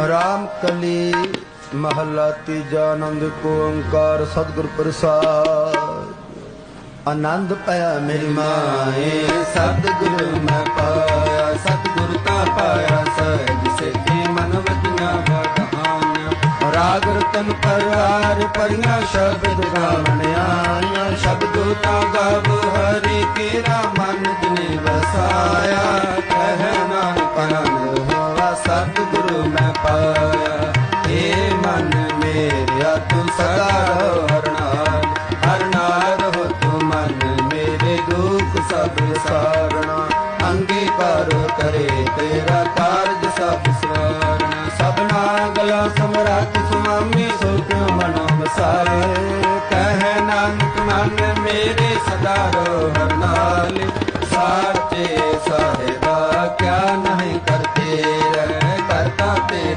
ਰਾਮ ਕਲੀ ਮਹੱਲਾ ਤੀਜਾ ਆਨੰਦ ਕੋ ਓੰਕਾਰ ਸਤਿਗੁਰ ਪ੍ਰਸਾਦ। ਆਨੰਦ ਪਾਇਆ ਮੇਰੀ ਮਾਏ, ਸਤਿਗੁਰ ਮੈਂ ਪਾਇਆ, ਸਤਿਗੁਰ ਤਾਂ ਪਾਇਆ ਸਹਿਜ ਸਿੱਧੀ ਮਨ ਵਜਨਾ ਵਡਹਾਨ ਰਾਗ ਰਤਨ ਪਰਾਰ ਪਰੀਆਂ ਸ਼ਬਦ ਗਾਵਣ ਆਈਆਂ ਸ਼ਬਦੋ ਤਾਂ ਗਾਵ ਹਰੀ ਕੇਰਾ ਮਨ ਜਿਨੇ ਵਸਾਇਆ। ਏ ਮਨ ਮੇਰਿਆ, ਤੂੰ ਸਦਾ ਰਹੋ ਹਰ ਨਾਲ। ਤੂੰ ਮਨ ਮੇਰੇ ਦੁੱਖ ਸਭ ਸਾਰਣਾ ਅੰਗੀਕਾਰ ਕਰੇ ਤੇਰਾ ਕਾਰਜ ਸਭ ਸਵਾਰਣਾ ਸਭਨਾ ਗਲਾ ਸਮਰਾਟ ਸੁਆਮੀ ਸੋ ਕਿਉ ਮਨੋ ਕਹਿ ਨਾਨਕ, ਮਨ ਮੇਰੇ ਸਦਾ ਰਹੋ ਹਰ ਸਾਚੇ ਸਾਹਿਬਾ, ਕਿਆ ਨਹੀਂ ਕਰਤੇ ਰਹਿ, ਕਰਤਾ ਤੇ